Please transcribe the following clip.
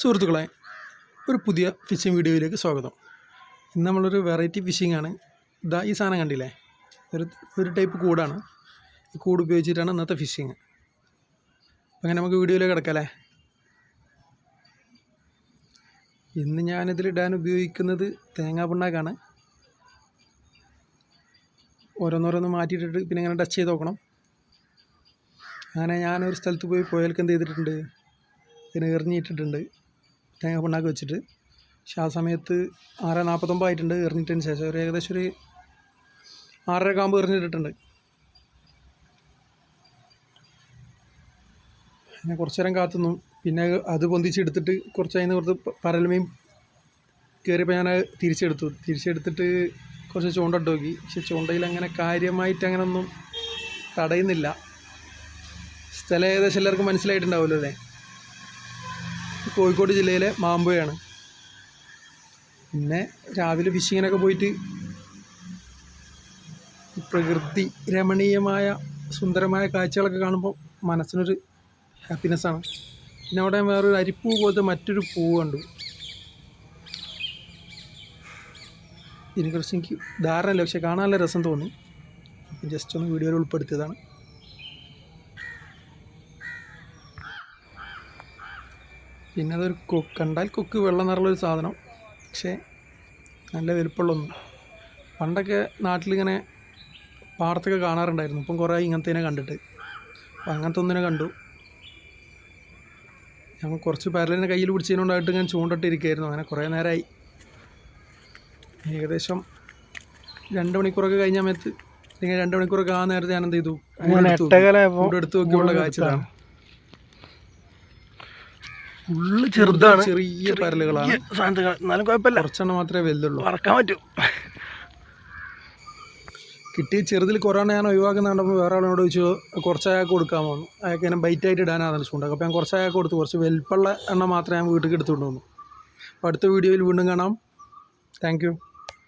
സുഹൃത്തുക്കളെ ഒരു പുതിയ ഫിഷിംഗ് വീഡിയോയിലേക്ക് സ്വാഗതം. ഇന്ന് നമ്മളൊരു വെറൈറ്റി ഫിഷിംഗ് ആണ്. ഇതാ ഈ സാധനം കണ്ടില്ലേ? ഒരു ഒരു ടൈപ്പ് കൂടാണ്. ഈ കൂട് ഉപയോഗിച്ചിട്ടാണ് ഇന്നത്തെ ഫിഷിങ് അങ്ങനെ നമുക്ക് വീഡിയോയിലേക്ക് കിടക്കല്ലേ ഇന്ന് ഞാനിതിൽ ഇടാൻ ഉപയോഗിക്കുന്നത് തേങ്ങാ പിണ്ണാക്കാണ്. ഓരോന്നോരോന്ന് മാറ്റിയിട്ടിട്ട് പിന്നെ ഇങ്ങനെ ടച്ച് ചെയ്ത് നോക്കണം. അങ്ങനെ ഞാനൊരു സ്ഥലത്ത് പോയി പോയാൽക്ക് എന്ത് ചെയ്തിട്ടുണ്ട്? ഇതിന് എറിഞ്ഞിട്ടിട്ടുണ്ട്. തേങ്ങ പിണ്ണാക്ക് വെച്ചിട്ട്. പക്ഷെ ആ സമയത്ത് ആറ് നാൽപ്പത്തൊമ്പത് ആയിട്ടുണ്ട് എറിഞ്ഞിട്ടതിന് ശേഷം. ഒരു ഏകദേശം ഒരു ആറര കാമ്പ് എറിഞ്ഞിട്ടിട്ടുണ്ട്. ഞാൻ കുറച്ച് നേരം കാത്തുനിന്നു. പിന്നെ അത് പൊന്തിച്ചെടുത്തിട്ട് കുറച്ച് അതിന് കുറച്ച് പരൽമീൻ കയറിയപ്പോൾ ഞാൻ തിരിച്ചെടുത്തു. തിരിച്ചെടുത്തിട്ട് കുറച്ച് ചൂണ്ട ഇട്ട് നോക്കി. പക്ഷെ ചൂണ്ടയിൽ അങ്ങനെ കാര്യമായിട്ട് അങ്ങനെ ഒന്നും തടയുന്നില്ല. സ്ഥലം ഏകദേശം എല്ലാവർക്കും മനസ്സിലായിട്ടുണ്ടാവുമല്ലോ അല്ലേ? കോഴിക്കോട് ജില്ലയിലെ മാമ്പുഴയാണ്. പിന്നെ രാവിലെ ഫിഷിങ്ങിനൊക്കെ പോയിട്ട് പ്രകൃതി രമണീയമായ സുന്ദരമായ കാഴ്ചകളൊക്കെ കാണുമ്പോൾ മനസ്സിനൊരു ഹാപ്പിനെസ്സാണ് പിന്നെ അവിടെ വേറൊരു അരിപ്പൂ പോലത്തെ മറ്റൊരു പൂവ് കണ്ടു. ഇതിനെക്കുറിച്ച് എനിക്ക് ധാരണയില്ല പക്ഷെ കാണാൻ നല്ല രസം തോന്നി. ജസ്റ്റ് ഒന്ന് വീഡിയോയിൽ ഉൾപ്പെടുത്തിയതാണ്. പിന്നെ അതൊരു കൊക്ക് കണ്ടാൽ കൊക്ക് വെള്ളം നിറമുള്ളൊരു സാധനം. പക്ഷേ നല്ല വലുപ്പമുള്ളൊന്നും. പണ്ടൊക്കെ നാട്ടിലിങ്ങനെ പാടത്തൊക്കെ കാണാറുണ്ടായിരുന്നു. ഇപ്പം കുറേ ഇങ്ങനത്തേനെ കണ്ടിട്ട്. അപ്പം അങ്ങനത്തെ ഒന്നിനെ കണ്ടു. ഞങ്ങൾ കുറച്ച് പരലിനെ കയ്യിൽ പിടിച്ചതിനോണ്ടായിട്ട് ഞാൻ ചൂണ്ടിട്ടിരിക്കുകയായിരുന്നു അങ്ങനെ കുറേ നേരമായി ഏകദേശം രണ്ട് മണിക്കൂറൊക്കെ കഴിഞ്ഞ സമയത്ത് അല്ലെങ്കിൽ രണ്ട് മണിക്കൂറൊക്കെ ആ നേരത്തെ ഞാൻ എന്ത് ചെയ്തു? എടുത്തു നോക്കിയുള്ള കാഴ്ച ഇതാണ്. ഫുള്ള് ചെറുതാണ്. ചെറിയ പരലുകളാണ്. സാധനങ്ങൾ എന്നാലും കുഴപ്പമില്ല. കുറച്ചെണ്ണം മാത്രമേ വലുതുള്ളൂ. വറക്കാൻ പറ്റും. കിട്ടിയ ചെറുതിൽ കുറേ ഞാൻ ഒഴിവാക്കുന്ന കണ്ടപ്പോൾ വേറെ ആളിനോട് ചോദിച്ചു കുറച്ച് അയാൾക്ക് കൊടുക്കാമോ? അയാൾക്ക് ഞാൻ ബൈറ്റായിട്ട് ഇടാനാണ് ചൂണ്ടൊക്കെ അപ്പോൾ ഞാൻ കുറച്ച് അയാൾക്ക് കൊടുത്തു. കുറച്ച് വലുപ്പമുള്ള എണ്ണം മാത്രമേ ഞാൻ വീട്ടിൽ എടുത്തുകൊണ്ട് വന്നു അപ്പോൾ അടുത്ത വീഡിയോയിൽ വീണ്ടും കാണാം. താങ്ക്